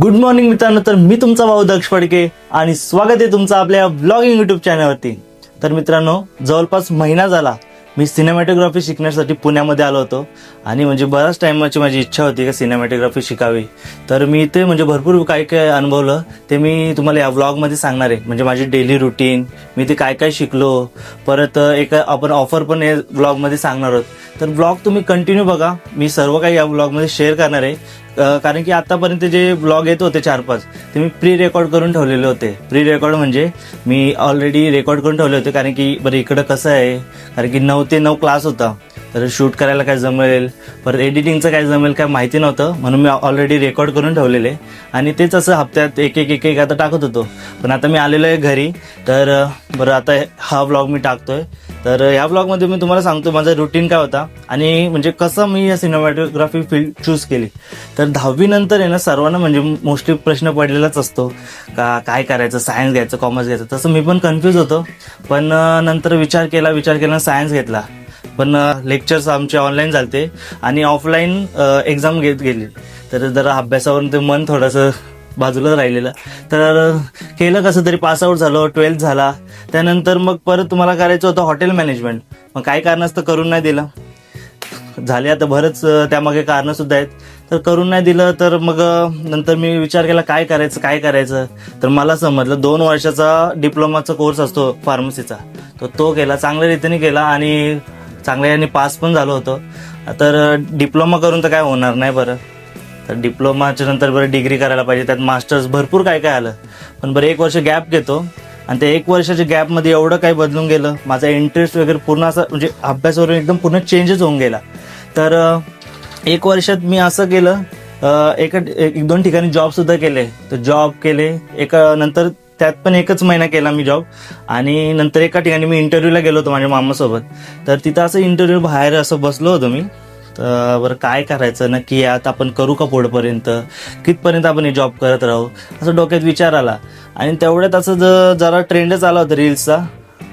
Good morning मित्रांनो तर मी तुमचा भाऊ दक्ष फडके आणि स्वागत आहे तुमचं आपल्या ब्लॉगिंग युट्यूब चॅनलवरती तर मित्रांनो जवळपास महिना झाला मी सिनेमॅटोग्राफी शिकण्यासाठी पुण्यामध्ये आलो होतो आणि म्हणजे बऱ्याच टायमाची माझी इच्छा होती का सिनेमॅटोग्राफी शिकावी. तर मी इथे म्हणजे भरपूर काय काय अनुभवलं ते मी तुम्हाला या ब्लॉगमध्ये सांगणार आहे. म्हणजे माझी डेली रुटीन मी ते काय काय शिकलो परत एक आपण ऑफर पण या ब्लॉगमध्ये सांगणार आहोत. तर ब्लॉग तुम्ही कंटिन्यू बघा. मी सर्व काही या ब्लॉगमध्ये शेअर करणार आहे. कारण की आतापर्यंत जे ब्लॉग येत होते चार पाच ते मी प्री रेकॉर्ड करून ठेवलेले होते. प्री रेकॉर्ड म्हणजे मी ऑलरेडी रेकॉर्ड करून ठेवले होते कारण की बरं इकडं कसं आहे कारण की नऊ ते नऊ क्लास होता. तर शूट करायला काय जमेल? परत एडिटिंगचं काय जमेल काय माहिती नव्हतं. म्हणून मी ऑलरेडी रेकॉर्ड करून ठेवलेले. आणि तेच असं हप्त्यात एक एक एक एक आता टाकत होतो. पण आता मी आलेलो आहे घरी. तर बरं आता हा व्लॉग मी टाकतोय. तर ह्या ब्लॉगमध्ये मी तुम्हाला सांगतो माझा रुटीन काय होता. आणि म्हणजे कसं मी या सिनेमॅटोग्राफी फील्ड चूज केली. तर दहावीनंतर आहे ना सर्वांना म्हणजे मोस्टली प्रश्न पडलेलाच असतो. का काय करायचं? सायन्स घ्यायचं कॉमर्स घ्यायचं? तसं मी पण कन्फ्यूज होतो. पण नंतर विचार केला विचार केला सायन्स घेतला. पण लेक्चर्स आमचे ऑनलाईन झालते आणि ऑफलाईन एक्झाम घेत गेली. तर जरा अभ्यासावरून ते मन थोडंसं बाजूला राहिलेलं. तर केलं कसं तरी पासआउट झालो ट्वेल्थ झाला. त्यानंतर मग परत तुम्हाला करायचं होतं हॉटेल मॅनेजमेंट मग काय कारणास्तव करून नाही दिलं? झाले आता बरंच त्यामागे कारणंसुद्धा आहेत. तर करून नाही दिलं तर मग नंतर मी विचार केला काय करायचं काय करायचं? तर मला समजलं दोन वर्षाचा डिप्लोमाचा कोर्स असतो फार्मसीचा तर तो केला चांगल्या रीतीने केला आणि चांगल्या याने पास पण झालो होतो. तर डिप्लोमा करून तर काय होणार नाही बरं. तर डिप्लोमाच्या नंतर बरं डिग्री करायला पाहिजे. त्यात मास्टर्स भरपूर काय काय आलं. पण बरं एक वर्ष गॅप घेतो. आणि त्या एक वर्षाच्या गॅपमध्ये एवढं काही बदलून गेलं. माझा इंटरेस्ट वगैरे पूर्ण असा म्हणजे अभ्यासावर एकदम पूर्ण चेंजच होऊन गेला. तर एक वर्षात मी असं केलं एका एक दोन ठिकाणी जॉबसुद्धा केले. तर जॉब केले. एका नंतर त्यात पण एकच महिना केला मी जॉब आणि नंतर एका ठिकाणी मी इंटरव्ह्यूला गेलो होतो माझ्या मामासोबत. तर तिथं असं इंटरव्ह्यू बाहेर असं बसलो होतो मी. तर बरं काय करायचं? नक्की यात आपण करू का पुढपर्यंत? कितपर्यंत आपण हे जॉब करत राहू? असं डोक्यात विचार आला. आणि तेवढ्यात असं ज- जरा ट्रेंडच आला होता रील्सचा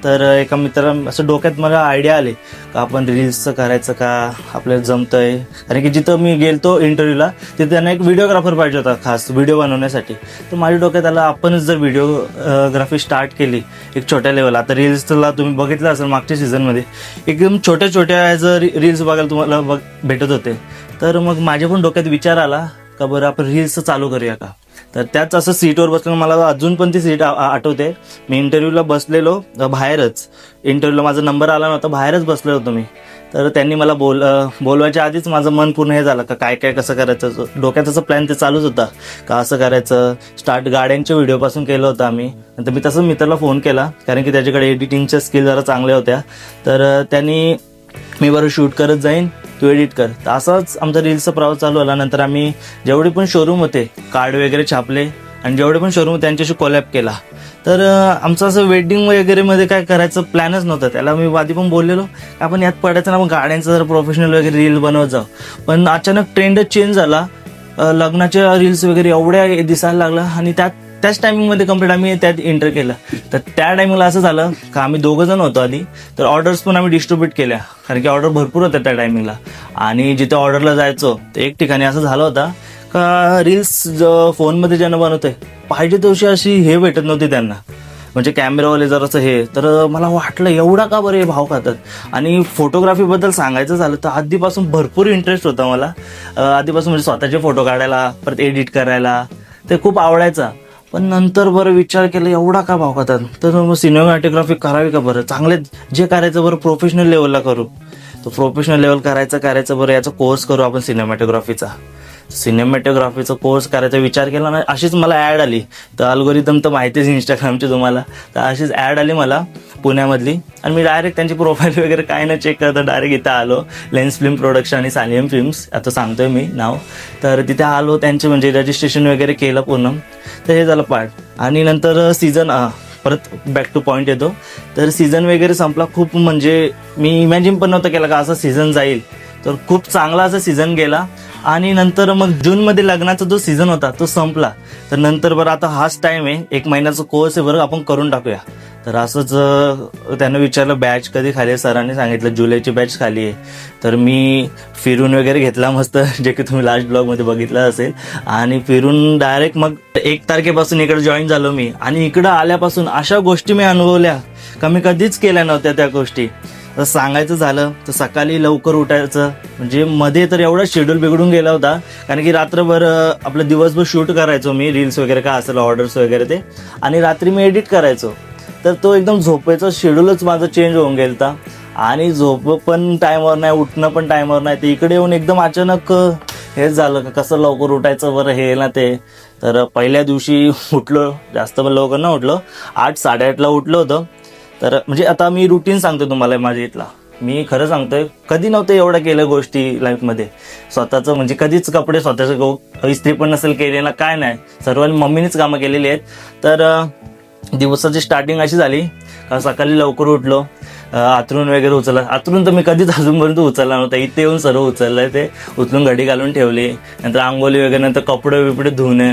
तर एका मित्रा असं डोक्यात मला आयडिया आली का आपण रील्सचं करायचं का? आपल्याला जमतंय. कारण की जिथं मी गेलतो इंटरव्ह्यूला तिथे त्यांना एक व्हिडिओग्राफर पाहिजे होता खास व्हिडिओ बनवण्यासाठी. तर माझ्या डोक्यात आला आपणच जर व्हिडिओग्राफी स्टार्ट केली एक छोट्या लेवल आता रील्सला तुम्ही बघितलं असेल मागच्या सीझनमध्ये एकदम छोट्या छोट्या ॲज अ रील्स बघायला तुम्हाला बघ भेटत होते. तर मग माझ्या पण डोक्यात विचार आला का बरं आपण रील्सचं चालू करूया का? तर त्याच असं सीटवर बसलं मला अजून पण ती सीट आठवते. मी इंटरव्ह्यूला बसलेलो बाहेरच. इंटरव्ह्यूला माझा नंबर आला नव्हता बाहेरच बसलो होतो मी. तर त्यांनी मला बोल बोलवायच्या आधीच माझं मन पूर्ण हे झालं का काय काय कसं करायचं? डोक्यात असं प्लॅन ते चालूच होता का असं करायचं? स्टार्ट गाड्यांच्या व्हिडिओपासून केलं होतं आम्ही. नंतर मी तसं मित्राला फोन केला कारण की त्याच्याकडे एडिटिंगच्या स्किल जरा चांगल्या होत्या. तर त्यांनी मी बरं शूट करत जाईन. तू एडिट कर. तर असाच आमचा रील्सचा प्रवास चालू आला नंतर आम्ही जेवढे पण शोरूम होते कार्ड वगैरे छापले आणि जेवढे पण शोरूम होते त्यांच्याशी कोलॅप केला. तर आमचं असं वेडिंग वगैरेमध्ये काय करायचं प्लॅनच नव्हतं. त्याला मी आधी पण बोललेलो आपण यात पडायचं ना मग गाड्यांचं जर प्रोफेशनल वगैरे रील बनवत जाऊ. पण अचानक ट्रेंडच चेंज झाला. लग्नाच्या रील्स वगैरे एवढ्या दिसायला लागला आणि त्यात त्याच टायमिंगमध्ये कंप्लीट आम्ही त्यात एंटर केलं. तर त्या टायमिंगला असं झालं का आम्ही दोघं जण होतो आधी तर ऑर्डर्स पण आम्ही डिस्ट्रीब्यूट केल्या. कारण की ऑर्डर भरपूर होत्या त्या टायमिंगला आणि जिथे ऑर्डरला जायचो तर एक ठिकाणी असं झालं होतं का रील्स फोनमध्ये ज्यांना बनवते पाहिजे तशी अशी हे भेटत नव्हती त्यांना. म्हणजे कॅमेरावाले जर असं हे तर मला वाटलं एवढा का बरं हे भाव खातात? आणि फोटोग्राफीबद्दल सांगायचं झालं तर आधीपासून भरपूर इंटरेस्ट होता मला. आधीपासून म्हणजे स्वतःचे फोटो काढायला परत एडिट करायला ते खूप आवडायचा. पण नंतर बरं विचार केला एवढा का भाव खातात तर मग सिनेमॅटोग्राफी करावी का बरं? चांगले जे करायचं बरं प्रोफेशनल लेवलला करू. तो प्रोफेशनल लेवल करायचं करायचं बरं याचा कोर्स करू आपण सिनेमॅटोग्राफीचा सिनेमॅटोग्राफीचा कोर्स करायचा विचार केला ना अशीच मला ॲड आली. तर अल्गोरिदम तर माहितीच इंस्टाग्रामची तुम्हाला. तर अशीच ॲड आली मला पुण्यामधली. आणि मी डायरेक्ट त्यांची प्रोफाईल वगैरे काय ना चेक करता डायरेक्ट इथं आलो. लेन्स फिल्म प्रोडक्शन आणि सालियम फिल्म्स आता सांगतोय मी नाव. तर तिथे आलो त्यांचे म्हणजे रजिस्ट्रेशन वगैरे केलं पूर्ण. तर हे झालं पार्ट आणि नंतर सीझन परत बॅक टू पॉईंट येतो. तर सीझन वगैरे संपला. खूप म्हणजे मी इमॅजिन पण नव्हतं केलं का असा सीझन जाईल. तर खूप चांगला असा सीझन गेला. आणि नंतर मग जूनमध्ये लग्नाचा जो सीझन होता तो संपला. तर नंतर बरं आता हाच टाइम आहे. एक महिन्याचा कोर्स आहे बरं आपण करून टाकूया. तर असंच त्यानं विचारलं बॅच कधी खाली आहे? सरांनी सांगितलं जुलैची बॅच खाली आहे. तर मी फिरून वगैरे घेतला मस्त जे की तुम्ही लास्ट ब्लॉगमध्ये बघितलं असेल. आणि फिरून डायरेक्ट मग एक तारखेपासून इकडे जॉईन झालो मी. आणि इकडं आल्यापासून अशा गोष्टी मी अनुभवल्या. का मी कधीच केल्या नव्हत्या त्या गोष्टी. तर सांगायचं झालं तर सकाळी लवकर उठायचं. म्हणजे मध्ये तर एवढा शेड्यूल बिघडून गेला होता. कारण की रात्रभर आपलं दिवसभर शूट करायचो मी रील्स वगैरे काय असेल ऑर्डर्स वगैरे ते. आणि रात्री मी एडिट करायचो. तर तो एकदम झोपेचा शेड्यूलच माझं चेंज होऊन गेलता. आणि झोप पण टाईमवर नाही उठणं पण टायमावर नाही. ते इकडे येऊन एकदम अचानक हेच झालं का कसं लवकर उठायचं बरं हे ना ते. तर पहिल्या दिवशी उठलो जास्त पण लवकर ना उठलो. आठ साडेआठला उठलो होतं. तर म्हणजे आता मी रुटीन सांगतो तुम्हाला माझ्या इथला. मी खरं सांगतोय कधी नव्हतं एवढं केलं गोष्टी लाईफमध्ये स्वतःचं म्हणजे कधीच कपडे स्वतःचे गो इस्त्री पण नसेल केलेला काय नाही. सर्वांनी मम्मीनेच कामं केलेली आहेत. तर दिवसाची स्टार्टिंग अशी झाली. सकाळी लवकर उठलो. आतरून वगैरे उचलला. आतरून तर मी कधीच अजूनपर्यंत उचलला नव्हता. इथे येऊन सर्व उचललं ते. उचलून घडी घालून ठेवली. नंतर आंघोळी वगैरे नंतर कपडे बिपडे धुणे.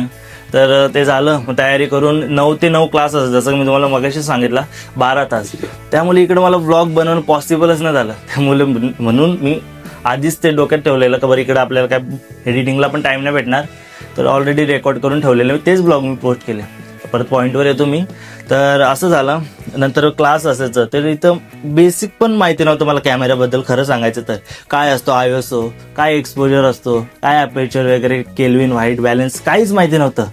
तर ते झालं. तयारी करून नऊ ते नऊ क्लास असतात. जसं मी तुम्हाला मगाशी सांगितलं बारा तास. त्यामुळे इकडे मला ब्लॉग बनवणं पॉसिबलच नाही झालं. त्यामुळे म्हणून मी आधीच ते डोक्यात ठेवलेलं का बरं इकडे आपल्याला काय एडिटिंगला पण टाईम नाही भेटणार. तर ऑलरेडी रेकॉर्ड करून ठेवलेलं. तेच ब्लॉग मी पोस्ट केले. परत पॉईंटवर येतो मी. तर असं झालं. नंतर क्लास असायचं. तर इथं बेसिक पण माहिती नव्हतं मला कॅमेऱ्याबद्दल खरं सांगायचं तर. काय असतो आय एस ओ काय एक्सपोजर असतो? काय अपेचर वगैरे केल्विन व्हाईट बॅलन्स काहीच माहिती नव्हतं.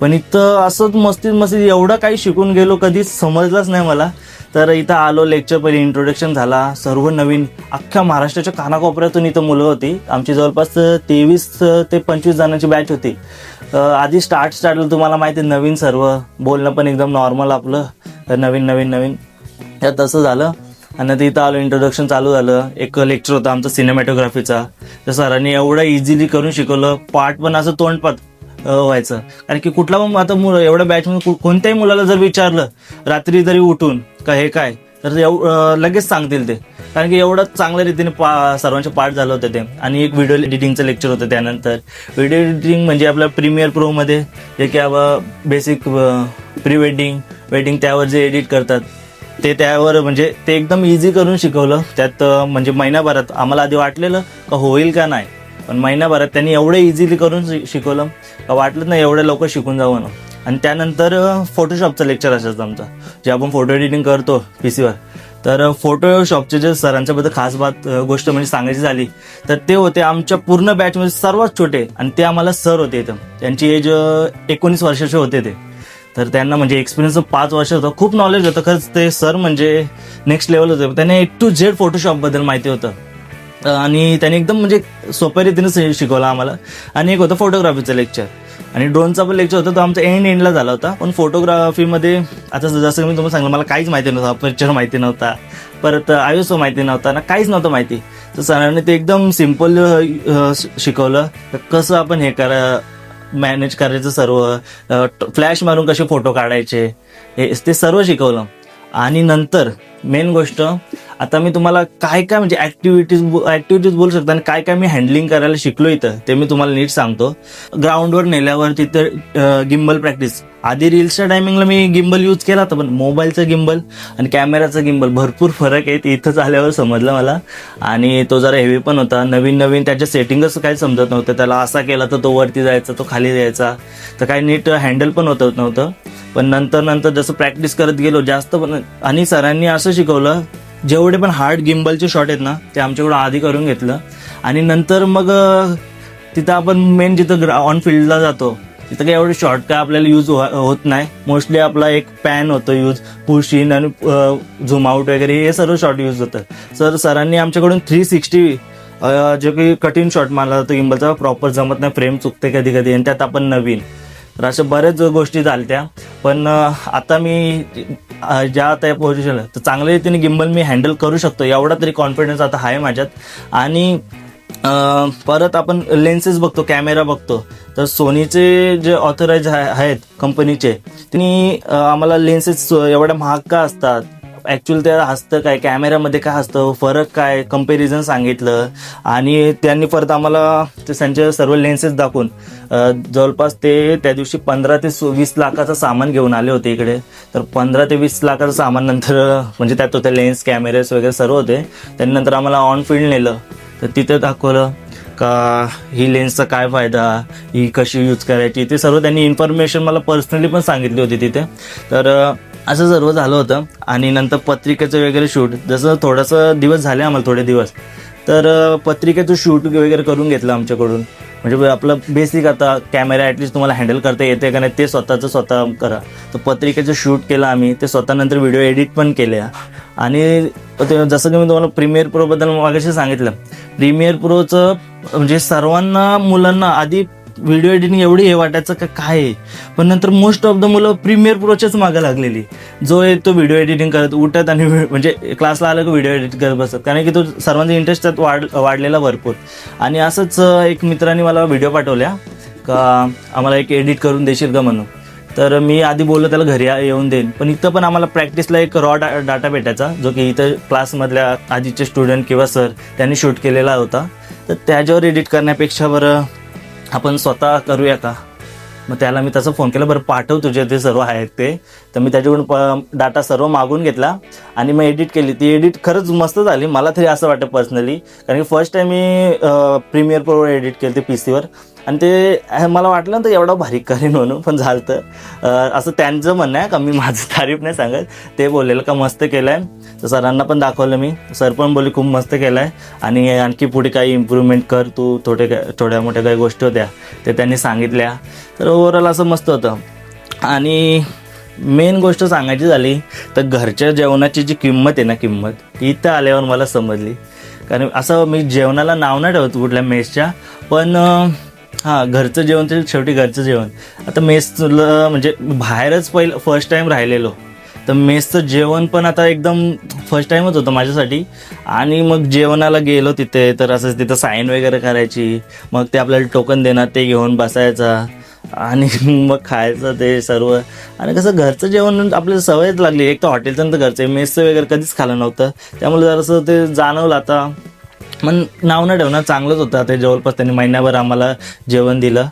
पण इथं असंच मस्तीत मस्तीत एवढं काही शिकून गेलो कधीच समजलंच नाही मला. तर इथं आलो लेक्चर पहिले इंट्रोडक्शन झाला. सर्व नवीन अख्ख्या महाराष्ट्राच्या कानाकोपऱ्यातून इथं मुलं होती. आमची जवळपास तेवीस ते पंचवीस जणांची बॅच होती. आधी स्टार्ट स्टार्टला तुम्हाला माहिती आहे, नवीन सर्व. बोलणं पण एकदम नॉर्मल आपलं. नवीन नवीन नवीन. तर तसं झालं. आणि तिथं इथं आलो इंट्रोडक्शन चालू झालं. एक लेक्चर होता आमचा सिनेमॅटोग्राफीचा तर सरांनी एवढं इझिली करून शिकवलं. पाठ पण असं तोंडपात व्हायचं. कारण की कुठला पण आता मुलं एवढ्या बॅचमध्ये कोणत्याही मुलाला जर विचारलं रात्री जरी उठून का हे काय तर एव लगेच सांगतील ते. कारण की एवढं चांगल्या रीतीने पा सर्वांचे पाठ झालं होतं ते. आणि एक व्हिडिओ एडिटिंगचं लेक्चर होतं त्यानंतर. व्हिडिओ एडिटिंग म्हणजे आपल्या प्रीमियर प्रोमध्ये जे की बेसिक प्री वेडिंग वेडिंग त्यावर जे एडिट करतात ते त्यावर म्हणजे ते एकदम इझी करून शिकवलं. त्यात म्हणजे महिनाभरात आम्हाला आधी वाटलेलं का होईल का नाही. पण महिनाभरात त्यांनी एवढं इझिली करून शिकवलं वाटलंच वाटलं नाही एवढं लवकर शिकून जावं ना आणि त्यानंतर फोटोशॉपचं लेक्चर असायचं आमचं जे आपण फोटो एडिटिंग करतो पी सीवर तर फोटोशॉपचे जे सरांच्याबद्दल खास बात गोष्ट म्हणजे सांगायची झाली तर ते होते आमच्या पूर्ण बॅचमध्ये सर्वात छोटे आणि ते आम्हाला सर होते इथं. त्यांची एज एकोणीस वर्षाचे होते ते. तर त्यांना म्हणजे एक्सपिरियन्स पाच वर्ष होतं. खूप नॉलेज होतं खरंच ते सर म्हणजे नेक्स्ट लेवल होते. त्यांना ए टू झेड फोटोशॉपबद्दल माहिती होतं. आणि त्याने एकदम म्हणजे सोप्या रीतीने शिकवलं आम्हाला. आणि एक होतं फोटोग्राफीचं लेक्चर आणि ड्रोनचा पण लेक्चर होता तो आमचा एंड एंडला झाला होता. पण फोटोग्राफीमध्ये आता जसं मी तुम्हाला सांगितलं मला काहीच माहिती नव्हतं अपर्चर माहिती नव्हता. परत आयुसो माहिती नव्हता ना काहीच नव्हतं माहिती. तर सरांनी ते एकदम सिंपल शिकवलं. तर कसं आपण हे करा मॅनेज करायचं सर्व फ्लॅश मारून कसे फोटो काढायचे हे ते सर्व शिकवलं. आणि नंतर मेन गोष्ट आता मी तुम्हाला काय काय म्हणजे ऍक्टिव्हिटीज ऍक्टिव्हिटीज बोलू शकतो आणि काय काय मी हँडलिंग करायला शिकलो इथं ते मी तुम्हाला नीट सांगतो. ग्राउंडवर नेल्यावर तिथं गिम्बल प्रॅक्टिस आधी रील्सच्या टायमिंगला मी गिम्बल यूज केला होता पण मोबाईलचं गिम्बल आणि कॅमेराचा गिम्बल भरपूर फरक आहे ते इथंच आल्यावर समजलं मला. आणि तो जरा हेवी पण होता. नवीन नवीन त्याच्या सेटिंगच काही समजत नव्हतं. त्याला असा केला तर तो वरती जायचा तो खाली जायचा. तर काही नीट हँडल पण होत नव्हतं. पण नंतर नंतर जसं प्रॅक्टिस करत गेलो जास्त पण आणि सरांनी असं शिकवलं जेवढे पण हार्ड गिम्बलचे शॉट आहेत ना ते आमच्याकडून आधी करून घेतलं. आणि नंतर मग तिथं आपण मेन जिथं ग्रा ऑन फील्डला जातो तिथं काही एवढे शॉर्ट काय आपल्याला यूज हो-, होत नाही. मोस्टली आपला एक पॅन होतो यूज पुश इन आणि झूम आउट वगैरे हे सर्व शॉट यूज होतं. सर सरांनी आमच्याकडून थ्री सिक्स्टी जे काही कठीण शॉट मारला जातो गिम्बलचा प्रॉपर जमत नाही फ्रेम चुकते कधी कधी आणि त्यात आपण नवीन. तर अशा बऱ्याच गोष्टी झाल्या पण आता मी ज्या आता या पोझिशनला तर चांगल्या रीतीने गिम्बल मी हँडल करू शकतो एवढा तरी कॉन्फिडन्स आता आहे माझ्यात. आणि परत आपण लेन्सेस बघतो कॅमेरा बघतो. तर सोनीचे जे ऑथराईज आहेत कंपनीचे त्यांनी आम्हाला लेन्सेस एवढ्या महाग का असतात? ॲक्च्युअल ते असतं काय? कॅमेऱ्यामध्ये काय असतं फरक काय? कंपॅरिझन सांगितलं. आणि त्यांनी परत आम्हाला ते त्यांचे सर्व लेन्सेस दाखवून जवळपास ते त्या दिवशी पंधरा ते वीस लाखाचं सामान घेऊन आले होते इकडे. तर पंधरा ते वीस लाखाचं सामान नंतर म्हणजे त्यात होते लेन्स कॅमेरेस वगैरे सर्व होते. त्यांनी नंतर आम्हाला ऑन फील्ड नेलं. तर तिथे दाखवलं का ही लेन्सचा काय फायदा? ही कशी यूज करायची? ते सर्व त्यांनी इन्फॉर्मेशन मला पर्सनली पण सांगितली होती तिथे. तर असं सर्व झालं होतं. आणि नंतर पत्रिकेचं वगैरे शूट जसं थोडंसं दिवस झाले आम्हाला थोडे दिवस. तर पत्रिकेचं शूट वगैरे करून घेतलं आमच्याकडून. म्हणजे आपलं बेसिक आता कॅमेरा ॲटलीस्ट तुम्हाला हँडल करता येते का नाही ते स्वतःचं स्वतः करा. तर पत्रिकेचं शूट केलं आम्ही ते स्वतः नंतर व्हिडिओ एडिट पण केल्या. आणि ते जसं की मी तुम्हाला प्रीमियर प्रोबद्दल मागाशी सांगितलं. प्रीमियर प्रोचं म्हणजे सर्वांना मुलांना आधी व्हिडिओ एडिटिंग एवढी हे वाटायचं का काय आहे? पण नंतर मोस्ट ऑफ द मुलं प्रीमियर प्रोच्याच मागं लागलेली. जो आहे तो व्हिडिओ एडिटिंग करत उठत आणि म्हणजे क्लासला आलं की व्हिडिओ एडिट करत बसत. कारण की तो सर्वांचा इंटरेस्ट त्यात वाढ वाढलेला भरपूर. आणि असंच एक मित्राने मला व्हिडिओ पाठवल्या. का आम्हाला एक एडिट करून देशील का म्हणून. तर मी आधी बोललो त्याला घरी येऊन देईन. पण इथं पण आम्हाला प्रॅक्टिसला एक रॉ डा डाटा भेटायचा जो की इथं क्लासमधल्या आधीचे स्टुडंट किंवा सर त्यांनी शूट केलेला होता. तर त्याच्यावर एडिट करण्यापेक्षा बरं आपण स्वतः करूया का? मग त्याला मी तसं फोन केला बरं पाठव तुझे ते सर्व आहेत ते. तर मी त्याच्याकडून प डाटा सर्व मागून घेतला आणि मग एडिट केली. ती एडिट खरंच मस्त झाली. मला तरी असं वाटतं पर्सनली कारण की फर्स्ट टाईम मी प्रीमियर प्रो एडिट केलं ते पी सीवर आणि ते मला वाटलं ना तर एवढं भारी करेन म्हणून पण झालं तर असं त्यांचं म्हणणं आहे का मी माझं तारीफ नाही सांगत. ते बोललेलं का मस्त केलं आहे तर सरांना पण दाखवलं मी. सर पण बोलले खूप मस्त केलं आहे आणि आणखी पुढे काही इम्प्रूव्हमेंट कर तू थोडे काय थोड्या मोठ्या काही गोष्टी होत्या. ते त्यांनी सांगितल्या. तर ओव्हरऑल असं मस्त होतं. आणि मेन गोष्ट सांगायची झाली तर घरच्या जेवणाची जी किंमत आहे ना किंमत ती इथं आल्यावर मला समजली. कारण असं मी जेवणाला नाव नाही ठेवत कुठल्या मेसच्या पण हां घरचं जेवण ते शेवटी घरचं जेवण. आता मेसला म्हणजे बाहेरच पहिलं फर्स्ट टाईम राहिलेलो. तर मेसचं जेवण पण आता एकदम फर्स्ट टाईमच होतं माझ्यासाठी. आणि मग जेवणाला गेलो तिथे तर असं तिथं साईन वगैरे करायची. मग ते आपल्याला टोकन देणार ते घेऊन बसायचा. आणि मग खायचं ते सर्व. आणि कसं घरचं जेवण आपल्याला सवयच लागली. एक तर हॉटेलचं तर घरचं. आहे मेसचं वगैरे कधीच खाल्लं नव्हतं. त्यामुळे जरासं ते जाणवलं आता. मग नाव न ठेवणं चांगलंच होतं. ते जवळपास त्यांनी महिन्याभर आम्हाला जेवण दिलं.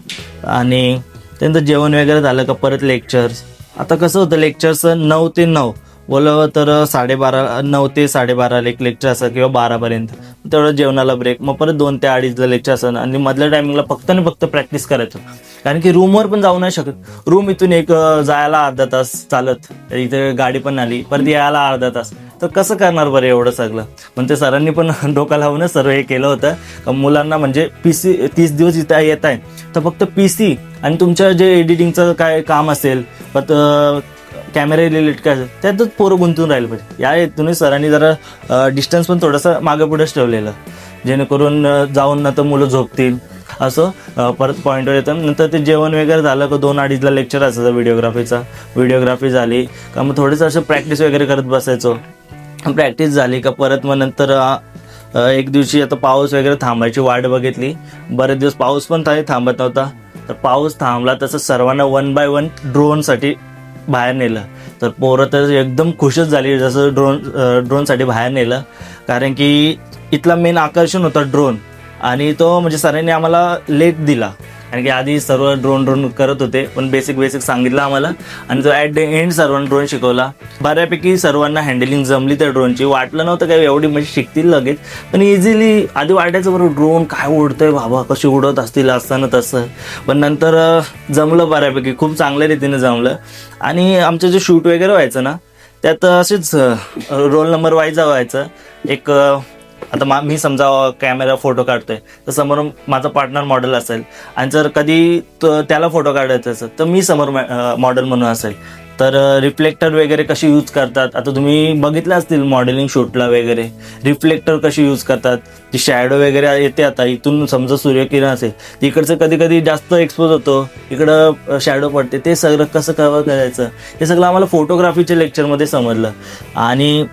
आणि त्यांचं जेवण वगैरे झालं का परत लेक्चर्स आता कसं होतं लेक्चर्स नऊ ते नऊ. बोलावं तर साडेबारा नऊ ते साडेबारा एक लेक्चर असं किंवा बारापर्यंत. तेवढं जेवणाला ब्रेक मग परत दोन ते अडीचला लेक्चर असं आणि मधल्या टायमिंगला फक्त आणि फक्त प्रॅक्टिस करायचं. कारण की रूमवर पण जाऊ नाही शकत. रूम इथून एक जायला अर्धा तास चालत. इथे गाडी पण आली. परत यायला अर्धा तास. तर कसं करणार बरं एवढं सगळं? पण ते सरांनी पण डोका लावूनच सर्व हे केलं होतं. का मुलांना म्हणजे पी सी तीस दिवस इथं येत आहे तर फक्त पी सी आणि तुमच्या जे एडिटिंगचं काय काम असेल परत कॅमेरा रिलेटेड काय त्यातच पोरं गुंतून राहिलं पाहिजे. या हेतून सरांनी जरा डिस्टन्स पण थोडंसं मागं पुढेच ठेवलेलं. जेणेकरून जाऊन ना तर मुलं झोपतील. असं परत पॉईंटवर येतं. नंतर ते जेवण वगैरे झालं का दोन अडीचला लेक्चर असायचं व्हिडिओग्राफीचा व्हिडिओग्राफी झाली. का मग थोडंसं असं प्रॅक्टिस वगैरे करत बसायचो. प्रॅक्टिस झाली का परत मग नंतर एक दिवशी आता पाऊस वगैरे थांबायची वाट बघितली. बरेच दिवस पाऊस पण थांबत नव्हता. तर पाऊस थांबला तसं सर्वांना वन बाय वन ड्रोनसाठी बाहेर नेलं. तर पोरं तर एकदम खुशच झाली जसं ड्रोन ड्रोनसाठी बाहेर नेलं. कारण की इथला मेन आकर्षण होतं ड्रोन आणि तो म्हणजे सरांनी आम्हाला लेट दिला. कारण की आधी सर्व ड्रोन ड्रोन करत होते पण बेसिक बेसिक सांगितलं आम्हाला. आणि जो ॲट द एंड सर्वांना ड्रोन शिकवला. बऱ्यापैकी सर्वांना हँडलिंग जमली त्या ड्रोनची वाटलं नव्हतं काय एवढी म्हणजे शिकतील लगेच. पण इझिली आधी वाटायचं बरोबर ड्रोन काय उडतंय? बाबा कशी उडत असतील? असताना तसं. पण नंतर जमलं बऱ्यापैकी. खूप चांगल्या रीतीने जमलं. आणि आमचं जे शूट वगैरे व्हायचं ना त्यात असेच रोल नंबर वाईज व्हायचं. एक आता मा मी समजा कॅमेरा फोटो काढतोय तर समोर माझा पार्टनर मॉडेल असेल. आणि जर कधी त- त्याला फोटो काढायचा असेल तर मी समोर मॉडेल म्हणून असेल. तर रिफ्लेक्टर वगैरे कसे यूज करतात? आता तुम्ही बघितलं असतील मॉडेलिंग शूटला वगैरे. रिफ्लेक्टर कसे यूज करतात? ती शॅडो वगैरे येते आता. इथून समजा सूर्यकिरण असेल तिकडचं कधी कधी जास्त एक्सपोज होतो. इकडं शॅडो पडते. ते सगळं कसं कव्हर करायचं? हे सगळं आम्हाला फोटोग्राफीच्या लेक्चरमध्ये समजलं. आणि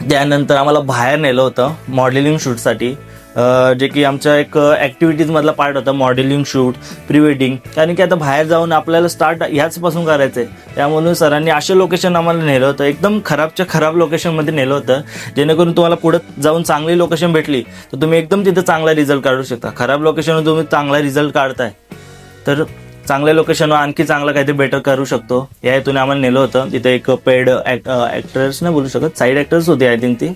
त्यानंतर आम्हाला बाहेर नेलं होतं मॉडेलिंग शूटसाठी जे की आमच्या एक ॲक्टिव्हिटीजमधला पार्ट होता मॉडेलिंग शूट प्री वेडिंग कारण की आता बाहेर जाऊन आपल्याला स्टार्ट ह्याचपासून करायचं आहे त्यामधून सरांनी असे लोकेशन आम्हाला नेलं होतं एकदम खराबच्या खराब लोकेशनमध्ये नेलं होतं जेणेकरून तुम्हाला पुढं जाऊन चांगली लोकेशन भेटली तर तुम्ही एकदम तिथं चांगला रिझल्ट काढू शकता. खराब लोकेशनवर तुम्ही चांगला रिझल्ट काढताय. तर चांगल्या लोकेशनवर आणखी चांगलं काहीतरी बेटर करू शकतो. या हेतून आम्हाला नेलं होतं. तिथे एक पेड ॲक्टर्स नाही बोलू शकत साईड ॲक्टर्स होते आय थिंक ती.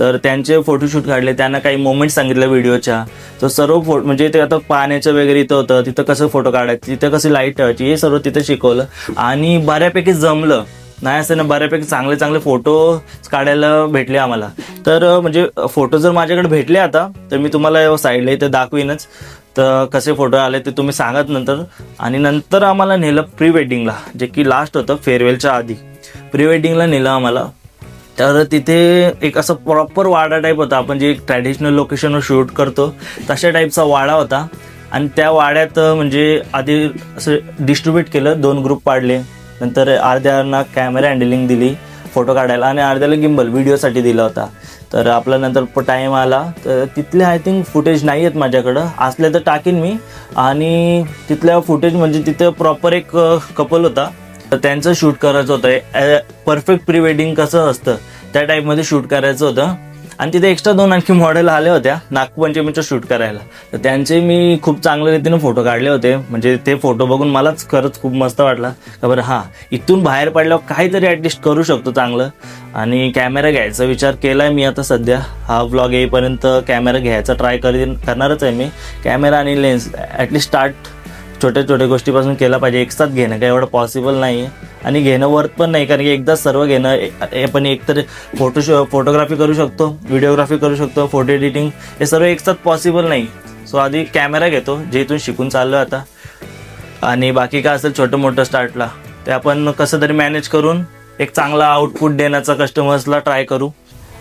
तर त्यांचे फोटोशूट काढले. त्यांना काही मोमेंट सांगितलं व्हिडिओच्या तर सर्व फो म्हणजे ते आता पाण्याचं वगैरे इथं होतं. तिथं कसं फोटो काढायचं तिथं कशी लाइट ठेवायची हे सर्व तिथं शिकवलं. आणि बऱ्यापैकी जमलं. नाही असं ना बऱ्यापैकी चांगले चांगले फोटो काढायला भेटले आम्हाला. तर म्हणजे फोटो जर माझ्याकडे भेटले आता तर मी तुम्हाला साईडला इथे दाखवीनच. तर कसे फोटो आले ते तुम्ही सांगत नंतर. आणि नंतर आम्हाला नेलं प्री वेडिंगला जे की लास्ट होतं फेअरवेलच्या आधी. प्री वेडिंगला नेलं आम्हाला. तर तिथे एक असं प्रॉपर वाडा टाईप होता. आपण जे ट्रॅडिशनल लोकेशनवर शूट करतो तशा टाईपचा वाडा होता. आणि त्या वाड्यात म्हणजे आधी असं डिस्ट्रीब्यूट केलं दोन ग्रुप पाडले. नंतर अर्ध्यांना कॅमेरा हँडलिंग दिली. फोटो काढायला आणि अर्ध्याला गिंबल व्हिडिओसाठी दिला होता. तर आपला नंतर टाईम आला. तर तिथले आय थिंक फुटेज नाही आहेत माझ्याकडं. असले तर टाकीन मी. आणि तिथल्या फुटेज म्हणजे तिथं प्रॉपर एक कपल होता. तर त्यांचं शूट करायचं होतं. परफेक्ट प्री वेडिंग कसं असतं? त्या टाईपमध्ये शूट करायचं होतं. आणि तिथे एक्स्ट्रा दोन आणखी मॉडेल आल्या होत्या नागपंचमीचं शूट करायला. तर त्यांचे मी खूप चांगल्या रीतीने फोटो काढले होते. म्हणजे ते फोटो बघून मलाच खरंच खूप मस्त वाटला. का बरं हां इथून बाहेर पडल्यावर काहीतरी ॲटलिस्ट करू शकतो चांगलं. आणि कॅमेरा घ्यायचा विचार केला आहे मी आता सध्या. हा व्लॉग येईपर्यंत कॅमेरा घ्यायचा ट्राय करीन करणारच आहे मी. कॅमेरा आणि लेन्स ॲटलिस्ट स्टार्ट छोट्या छोट्या गोष्टीपासून केला पाहिजे. एकसाथ घेणं काय एवढं पॉसिबल नाही आहे आणि घेणं वर्थ पण नाही कारण की एकदा सर्व घेणं आपण हे एकतर फोटो शो फोटोग्राफी करू शकतो व्हिडिओग्राफी करू शकतो फोटो एडिटिंग हे सर्व एकसाथ पॉसिबल नाही. सो आधी कॅमेरा घेतो जे इथून शिकून चाललो आता. आणि बाकी काय असेल छोटं मोठं स्टार्टला ते आपण कसं तरी मॅनेज करून एक चांगला आउटपुट देण्याचा कस्टमर्सला ट्राय करू.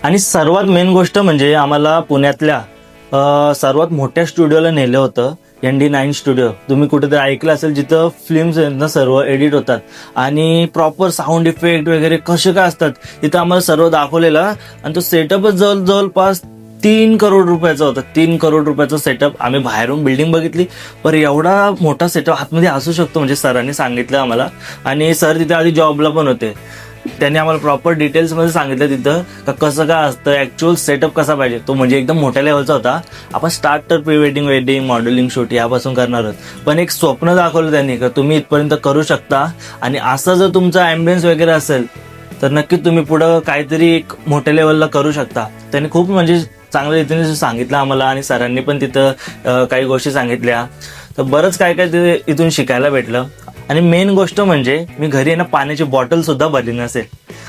आणि सर्वात मेन गोष्ट म्हणजे आम्हाला पुण्यातल्या सर्वात मोठ्या स्टुडिओला नेलं होतं. एन डी नाईन स्टुडिओ तुम्ही कुठेतरी ऐकलं असेल जिथं फिल्म्स आहेत ना सर्व एडिट होतात. आणि प्रॉपर साऊंड इफेक्ट वगैरे कसे काय असतात तिथं आम्हाला सर्व दाखवलेलं. आणि तो सेटअपच जवळ जवळपास तीन करोड रुपयाचा होता. तीन करोड रुपयाचा सेटअप आम्ही बाहेरून बिल्डिंग बघितली. पण एवढा मोठा सेटअप आतमध्ये असू शकतो म्हणजे सरांनी सांगितलं आम्हाला. आणि सर तिथे आधी जॉबला पण होते. त्यांनी आम्हाला प्रॉपर डिटेल्समध्ये सांगितलं तिथं का कसं काय असतं ॲक्च्युअल सेटअप कसा पाहिजे. तो म्हणजे एकदम मोठ्या लेवलचा होता. आपण स्टार्ट तर pre wedding wedding modelling shoot यापासून करणार आहोत पण एक स्वप्न दाखवलं त्यांनी का तुम्ही इथपर्यंत करू शकता. आणि असं जर तुमचा ॲम्बियन्स वगैरे असेल तर नक्की तुम्ही पुढं काहीतरी एक मोठ्या लेवलला करू शकता. त्यांनी खूप म्हणजे चांगल्या रीतीने सांगितलं आम्हाला आणि सरांनी पण तिथं काही गोष्टी सांगितल्या. तर बरंच काय काय तिथे इथून शिकायला भेटलं. आणि मेन गोष्ट म्हणजे मी घरी आहे ना पाण्याची बॉटल सुद्धा भरली नसेल.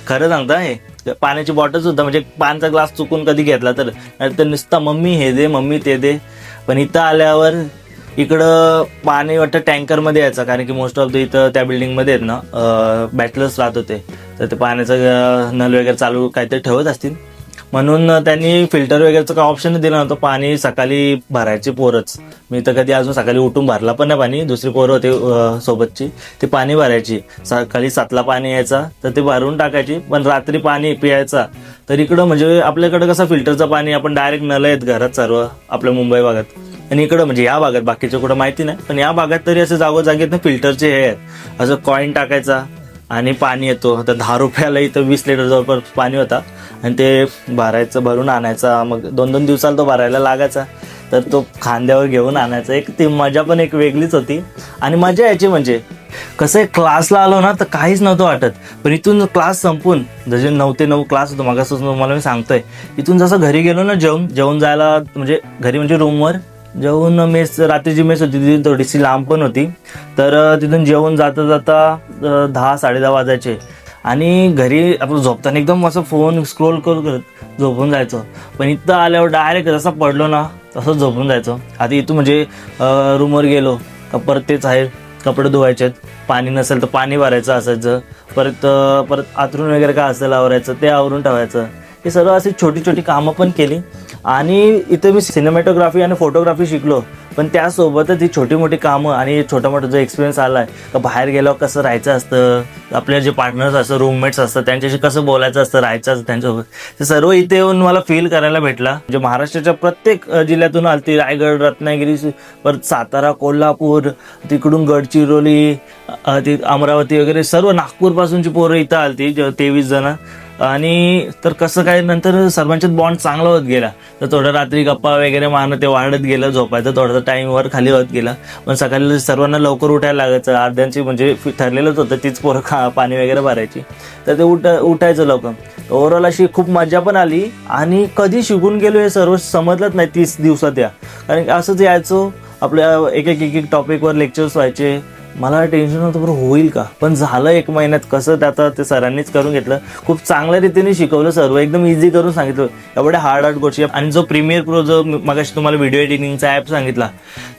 खरं सांगता हे पाण्याची बॉटल सुद्धा म्हणजे पाण्याचा ग्लास चुकून कधी घेतला तर नाहीतर नुसता मम्मी हे दे मम्मी ते दे. पण इथं आल्यावर इकडं पाणी वाटतं टँकरमध्ये यायचं कारण की मोस्ट ऑफ द इथं त्या बिल्डिंगमध्ये आहेत ना बॅटलर्स राहत होते. तर ते पाण्याचं नल वगैरे चालू काहीतरी ठेवत असतील. म्हणून त्यांनी फिल्टर वगैरेचं काय ऑप्शन दिलं नव्हतं. पाणी सकाळी भरायची पोरच. मी तर कधी अजून सकाळी उठून भरला पण नाही पाणी. दुसरी पोरं होते सोबतची. ती पाणी भरायची. सकाळी सातला पाणी यायचा तर ते भरून टाकायची. पण रात्री पाणी पियायचा. तर इकडं म्हणजे आपल्याकडं कसं फिल्टरचं पाणी आपण डायरेक्ट नळ आहेत घरात सर्व आपल्या मुंबई भागात. आणि इकडं म्हणजे या भागात. बाकीच्या कुठं माहिती नाही. पण या भागात तरी असं जागोजागी ना फिल्टरचे हे आहेत. असं कॉईन टाकायचा. आणि पाणी येतो. आता दहा रुपयाला इथं वीस लिटर जवळपास पाणी होता. आणि ते भरायचं भरून आणायचा. मग दोन दोन दिवसाला तो भरायला लागायचा. तर तो खांद्यावर घेऊन आणायचा. एक ती मजा पण एक वेगळीच होती. आणि मजा यायची म्हणजे कसं आहे क्लासला आलो ना तर काहीच नव्हतं वाटत. पण इथून क्लास संपून जसे नऊ ते नऊ क्लास होतो मग तुम्हाला मी सांगतोय. इथून जसं घरी गेलो ना जेवून जेवून जायला म्हणजे घरी म्हणजे रूमवर जेवून मेस रात्रीची मेस होती ती थोडीशी लांब पण होती. तर तिथून जेवून जाता जाता दहा साडेदहा वाजायचे. आणि घरी आपण झोपताना एकदम असं फोन स्क्रोल करू करत झोपून जायचो. पण इथं आल्यावर डायरेक्ट जसा पडलो ना तसंच झोपून जायचो. आधी इथून म्हणजे रूमवर गेलो का परत तेच आहे कपडे धुवायचे पाणी नसेल तर पाणी भरायचं असायचं. परत परत आतरून वगैरे काय असेल आवरायचं ते आवरून ठेवायचं. हे सर्व अशी छोटी छोटी कामं पण केली. आणि इथे मी सिनेमॅटोग्राफी आणि फोटोग्राफी शिकलो पण त्यासोबतच ही छोटी मोठी कामं आणि छोटा मोठा जो एक्सपिरियन्स आला आहे का बाहेर गेल्यावर कसं राहायचं असतं आपले जे पार्टनर्स असतं रूममेट्स असतात त्यांच्याशी कसं बोलायचं असतं राहायचं असतं त्यांच्यासोबत ते सर्व इथे येऊन मला फील करायला भेटला. म्हणजे महाराष्ट्राच्या प्रत्येक जिल्ह्यातून आलती रायगड रत्नागिरी परत सातारा कोल्हापूर तिकडून गडचिरोली ती अमरावती वगैरे सर्व नागपूरपासूनची पोरं इथं आलती तेवीस जण. आणि तर कसं काय नंतर सर्वांच्यात बॉन्ड चांगला होत गेला. तर थोडं रात्री गप्पा वगैरे मारणं ते वाढत गेलं झोपायचं थोडंसं टाईमवर खाली होत गेला. पण सकाळी सर्वांना लवकर उठायला लागायचं. अर्ध्यांची म्हणजे ठरलेलंच होतं तीच पोरं खा पाणी वगैरे भरायची. तर ते उठ उठायचं लवकर. ओव्हरऑल अशी खूप मजा पण आली आणि कधी शिकून गेलो हे सर्व समजलंच नाही तीस दिवसात या. कारण की असंच यायचो. आपल्या एक एक एक एक टॉपिकवर लेक्चर्स व्हायचे. मला टेन्शन होतं बरं होईल का? पण झालं एक महिन्यात कसं ते आता ते सरांनीच करून घेतलं. खूप चांगल्या रीतीने शिकवलं सर्व एकदम इझी करून सांगितलं. एवढ्या हार्ड हार्ड गोष्टी. आणि जो प्रीमियर प्रो जो मगाशी तुम्हाला व्हिडिओ एडिटिंगचा ॲप सांगितला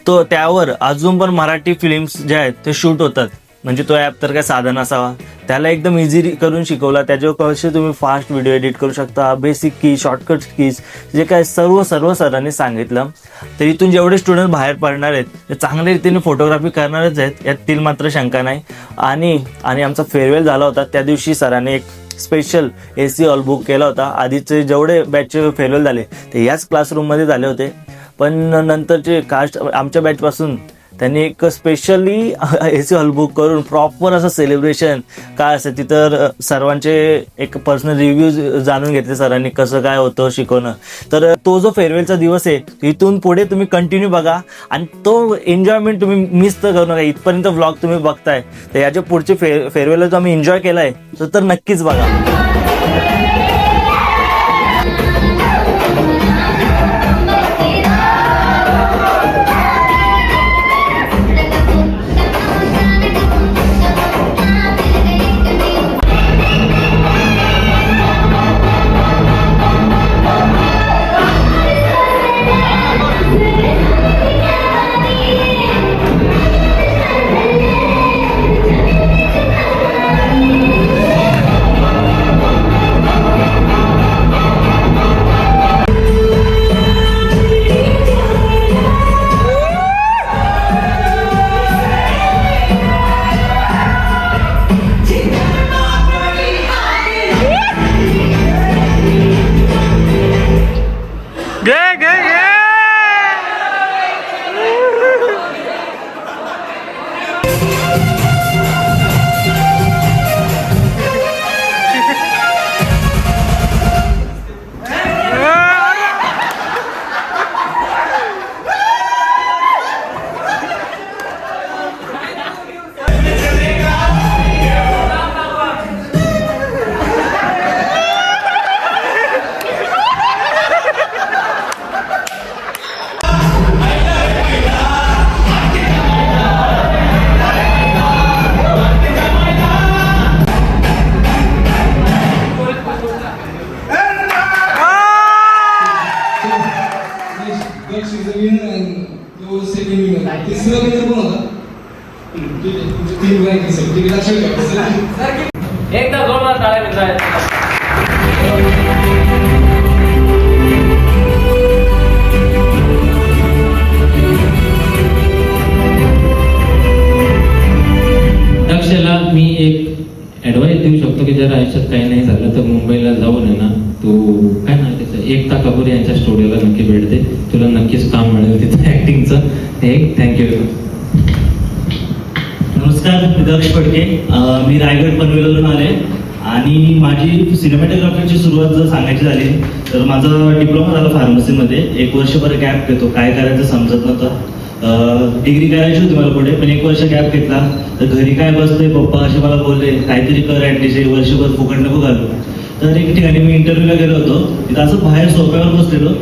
तो त्यावर अजून पण मराठी फिल्म्स जे आहेत ते शूट होतात. म्हणजे तो ॲप तर काय साधन असावा त्याला एकदम इझी करून शिकवला. त्याच्यावर कसे तुम्ही फास्ट व्हिडिओ एडिट करू शकता बेसिक की शॉर्टकट कीज जे काय सर्व सर्व सरांनी सांगितलं. तर इथून जेवढे स्टुडंट बाहेर पडणार आहेत ते चांगल्या रीतीने फोटोग्राफी करणारच आहेत यातील मात्र शंका नाही. आणि आणि आमचा फेअरवेल झाला होता. त्या दिवशी सरांनी एक special A C hall book केला होता. आधीचे जेवढे बॅचचे फेअरवेल झाले ते याच क्लासरूममध्ये झाले होते. पण नंतरचे कास्ट आमच्या बॅचपासून त्यांनी एक specially A C hall book करून प्रॉपर असं सेलिब्रेशन काय असतं तिथं सर्वांचे एक पर्सनल रिव्ह्यूज जाणून घेतले सरांनी कसं काय होतं शिकवणं. तर तो जो फेअरवेलचा दिवस आहे इथून पुढे तुम्ही कंटिन्यू बघा आणि तो एन्जॉयमेंट तुम्ही मिस तर करू नका. इथपर्यंत व्लॉग तुम्ही बघताय. तर याच्या पुढचे फेअर फेअरवेलला जो आम्ही एन्जॉय केलाय आहे तर नक्कीच बघा. सिनेमॅटोग्राफीची सुरुवात जर सांगायची झाली तर माझा डिप्लोमा झाला फार्मसीमध्ये एक वर्षभर गॅप घेतो. काय करायचं समजत नव्हतं. डिग्री करायची होती मला पुढे पण एक वर्ष गॅप घेतला. तर घरी काय बसतोय? पप्पा असे मला बोलले काहीतरी कर ॲटलीस्ट एक वर्षभर फुकट नको घालू. तर एक ठिकाणी मी इंटरव्ह्यूला गेलो होतो. तिथं असं बाहेर सोप्यावर बसलेलो.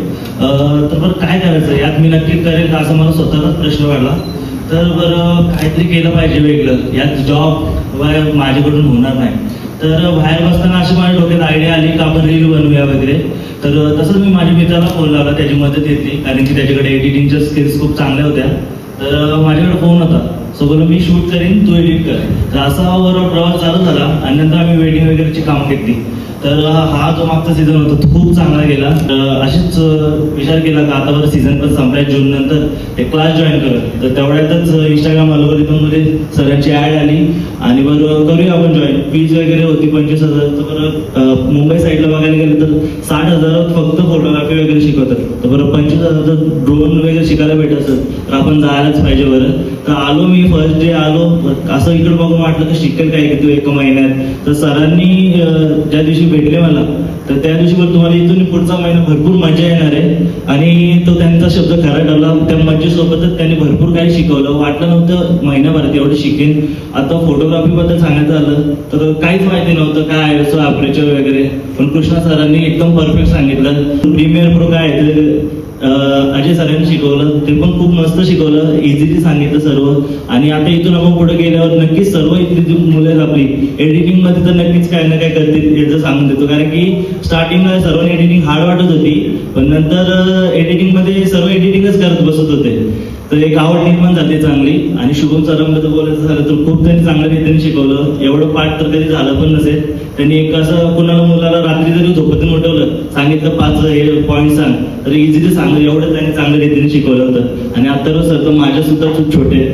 तर बरं काय करायचं? यात मी नक्की करेल का असं मला स्वतःला प्रश्न वाढला. तर बरं काहीतरी केलं पाहिजे वेगळं. यात जॉब माझ्याकडून होणार नाही. तर बाहेर बसताना अशी माझ्या डोक्यात आयडिया आली का आपण रील बनवूया वगैरे. तर तसंच मी माझ्या मित्राला फोन लावला त्याची मदत येते कारण की त्याच्याकडे एडिटिंगच्या स्किल्स खूप चांगल्या होत्या. तर माझ्याकडे फोन होता. सो बोल मी शूट करीन तू एडिट कर. तर असा ओव्हरऑल प्रवास चालू झाला. आणि नंतर आम्ही वेडिंग वगैरेची कामं घेतली. तर हा जो मागचा सीझन होता तो खूप चांगला गेला. असेच विचार केला का आता बरं सीझन पण संपलाय जून नंतर एक क्लास जॉईन करत. तर तेवढ्यातच इंस्टाग्राममध्ये सरांची ॲड आली. आणि बरं करूया आपण जॉईन फीज वगैरे होती पंचवीस हजार. तर बरं मुंबई साईडला बघायला गेलं तर साठ हजारात फक्त फोटोग्राफी वगैरे शिकवतात. तर बरं पंचवीस हजार ड्रोन वगैरे शिकायला भेटत असेल तर आपण जायलाच पाहिजे बरं. तर आलो मी? फर्स्ट डे आलो. असं इकडे बघून वाटलं की शिकेल काय किती एका महिन्यात? तर सरांनी ज्या दिवशी भेटले मला तर त्या दिवशी पण तुम्हाला इथून पुढचा महिना भरपूर मजा येणार आहे. आणि तो त्यांचा शब्द खरा ठरला. त्या मजेसोबतच त्यांनी भरपूर काही शिकवलं. वाटलं नव्हतं महिन्याभरात एवढं शिकेन. आता फोटोग्राफी बद्दल सांगायचं झालं तर काहीच माहिती नव्हतं काय आहे असं अप्रेचर वगैरे. पण कृष्णा सरांनी एकदम परफेक्ट सांगितलं. प्रीमियर प्रो काय आहे अजय सरांनी शिकवलं ते पण खूप मस्त शिकवलं इझिली सांगितलं सर्व. आणि आता इथून आपण पुढे गेल्यावर नक्कीच सर्व इथली मुलं आपली एडिटिंगमध्ये तर नक्कीच काय ना काय करतील याचं सांगून देतो. कारण की स्टार्टिंगला सर्वांनी एडिटिंग हार्ड वाटत होती पण नंतर एडिटिंगमध्ये सर्व एडिटिंगच करत बसत होते. तर एक आवड निर्माण जाते चांगली. आणि शुभम जर बोलायचं झालं तर खूप त्यांनी चांगल्या रीतीने शिकवलं. एवढं पाठ तर कधी झालं पण नसेल. त्यांनी एक असं कुणाला मुलाला रात्री जरी झोपतून उठवलं सांगितलं पाच हे पॉईंट सांग. तर इझिली सांगलं एवढं त्यांनी चांगल्या रीतीने शिकवलं होतं. आणि आता सर तर माझ्या सुद्धा खूप छोटे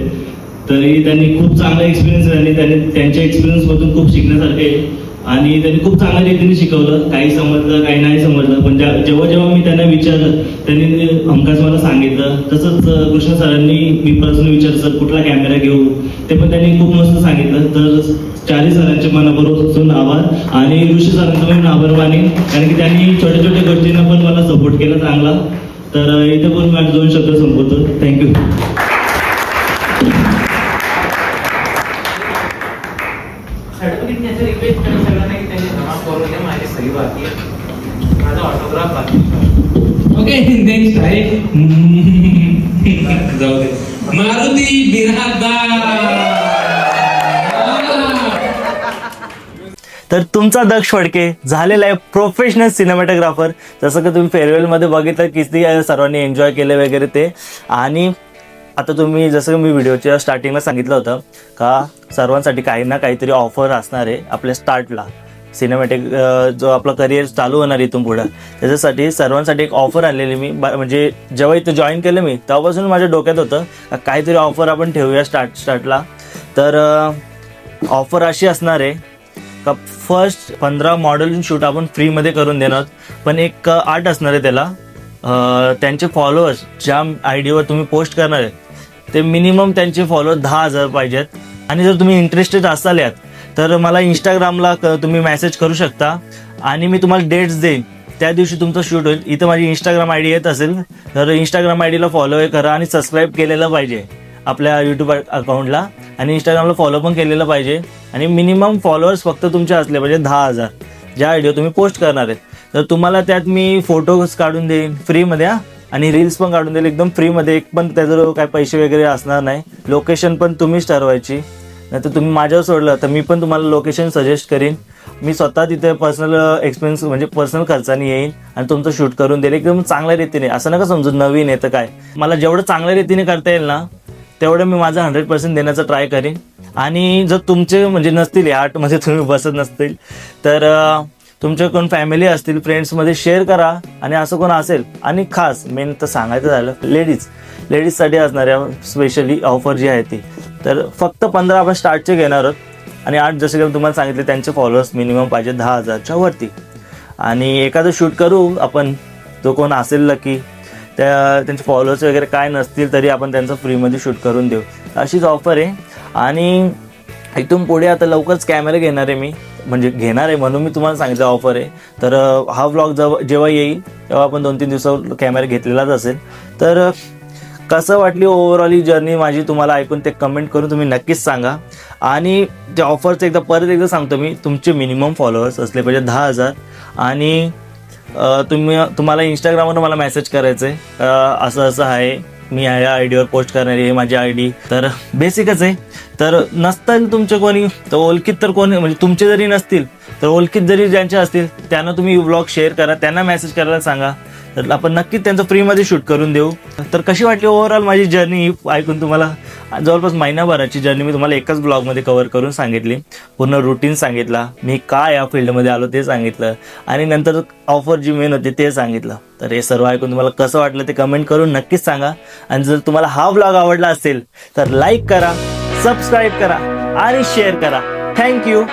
तरी त्यांनी खूप चांगला एक्सपिरियन्स आणि त्यांनी त्यांच्या एक्सपिरियन्समधून खूप शिकण्यासारखे आहे. आणि त्यांनी खूप चांगल्या रीतीने शिकवलं. काही समजलं काही नाही समजलं. पण जेव्हा जेव्हा मी त्यांना विचारलं त्यांनी हमखास मला सांगितलं. तसंच कृष्ण सरांनी मी पर्सनल विचार सर कुठला कॅमेरा घेऊ? ते पण त्यांनी खूप मस्त सांगितलं. तर चारही सरांचे मनाबरोबर आभार. आणि ऋषी सरांचं पण आभार मानेन. कारण की त्यांनी छोट्या छोट्या गोष्टींना पण मला सपोर्ट केला चांगला. तर इथं पण माझे दोन शब्द संपवतो. थँक्यू बाकी आहे. माझा ऑटोग्राफ बाकी आहे. ओके नेक्स्ट आहे जाऊ दे. मारुती बिराजदार तर तुमचा दक्ष फडके झालेला आहे प्रोफेशनल सिनेमॅटोग्राफर जसं की तुम्ही फेअरवेलमध्ये बघितलं किती सर्वांनी एन्जॉय केले वगैरे ते. आणि आता तुम्ही जसं की मी व्हिडिओच्या स्टार्टिंगला सांगितलं होतं का सर्वांसाठी काही ना काहीतरी ऑफर असणार आहे आपल्या स्टार्टला सिनेमॅटिक जो आपला करिअर चालू होणार इथून पुढं. त्याच्यासाठी सर्वांसाठी एक ऑफर आणलेली मी. म्हणजे जेव्हा इथं जॉईन केलं मी तेव्हापासून माझ्या डोक्यात होतं काहीतरी ऑफर आपण ठेवूया स्टार्ट स्टार्टला तर ऑफर अशी असणार आहे का फर्स्ट पंधरा मॉडेल शूट आपण फ्रीमध्ये करून देणार पण एक आर्ट असणार आहे त्याला. त्यांचे फॉलोअर्स ज्या आय डीवर तुम्ही पोस्ट करणार आहे ते मिनिमम त्यांचे फॉलोअर दहा हजार पाहिजेत. आणि जर तुम्ही इंटरेस्टेड असाल यात तर मला इंस्टाग्रामला क- तुम्ही मेसेज करू शकता. आणि मी तुम्हाला डेट्स देईन. त्या दिवशी तुमचं शूट होईल. इथं माझी इंस्टाग्राम आय डी येत असेल. तर इंस्टाग्राम आय डीला फॉलो करा आणि सबस्क्राईब केलेलं पाहिजे आपल्या यूट्यूब अकाउंटला आणि इंस्टाग्रामला फॉलो पण केलेलं पाहिजे. आणि मिनिमम फॉलोअर्स फक्त तुमचे असले पाहिजे दहा हजार. ज्या व्हिडिओ तुम्ही पोस्ट करणार आहेत. तर तुम्हाला त्यात मी फोटोज काढून देईन फ्रीमध्ये आणि रील्स पण काढून देईल. एकदम फ्रीमध्ये एक पण त्याचं काय पैसे वगैरे असणार नाही. लोकेशन पण तुम्हीच ठरवायची. नाही तर तुम्ही माझ्यावर सोडलं तर मी पण तुम्हाला लोकेशन सजेस्ट करीन. मी स्वतः तिथे पर्सनल एक्सपिरियन्स म्हणजे पर्सनल खर्चाने येईन आणि तुमचं शूट करून देईल. एकदम चांगल्या रीतीने असं नका समजू नवीन येतं काय. मला जेवढं चांगल्या रीतीने करता येईल ना तेवढं मी माझं हंड्रेड पर्सेंट देण्याचा ट्राय करीन. आणि जर तुमचे म्हणजे नसतील या आर्टमध्ये तुम्ही बसत नसतील तर तुमच्या कोण फॅमिली असतील फ्रेंड्समध्ये शेअर करा. आणि असं कोण असेल आणि खास मेन तर सांगायचं झालं लेडीज लेडीजसाठी असणाऱ्या स्पेशली ऑफर जी आहे ती. तर फक्त पंधरा आपण स्टार्टचे घेणार आहोत. आणि आठ जसे की तुम्हाला सांगितले त्यांचे फॉलोअर्स मिनिमम पाहिजे दहा हजारच्या वरती. आणि एखादं शूट करू आपण जो कोण असेल लकी त्या त्यांचे फॉलोअर्स वगैरे काय नसतील तरी आपण त्यांचं फ्रीमध्ये शूट करून देऊ. अशीच ऑफर आहे. आणि इथून पुढे आता लवकरच कॅमेरा घेणार आहे मी. म्हणजे घेणार आहे म्हणून मी तुम्हाला सांगितलं ऑफर आहे. तर हा व्लॉग जेव्हा जेव्हा येईल तेव्हा आपण दोन तीन दिवसावर कॅमेरा घेतलेलाच असेल. तर कसं वाटली ओव्हरऑल ही जर्नी माझी तुम्हाला ऐकून ते कमेंट करून तुम्ही नक्कीच सांगा. आणि त्या ऑफरचं एकदा परत एकदा सांगतो मी तुमचे मिनिमम फॉलोअर्स असले पाहिजे दहा हजार. आणि तुम्ही तुम्हाला इंस्टाग्रामवर मला मेसेज करायचं आहे असं असं आहे. मी या आय डीवर पोस्ट करणार आहे माझी आय डी तर बेसिकच आहे. तर नसतील तुमचे कोणी तर ओळखीत तर कोणी म्हणजे तुमचे जरी नसतील तर ओळखीत जरी ज्यांचे असतील त्यांना तुम्ही ब्लॉग शेअर करा त्यांना मेसेज करायला सांगा. तर आपण नक्कीच त्यांचं फ्रीमध्ये शूट करून देऊ. तर कशी वाटली ओव्हरऑल माझी जर्नी ऐकून तुम्हाला? जवळपास महिनाभराची जर्नी मी तुम्हाला एकाच ब्लॉगमध्ये कव्हर करून सांगितली. पूर्ण रुटीन सांगितला. मी का या फील्डमध्ये आलो ते सांगितलं. आणि नंतर ऑफर जी मेन होती ते सांगितलं. तर हे सर्व ऐकून तुम्हाला कसं वाटलं ते कमेंट करून नक्कीच सांगा. आणि जर तुम्हाला हा ब्लॉग आवडला असेल तर लाईक करा सबस्क्राईब करा आणि शेअर करा. थँक्यू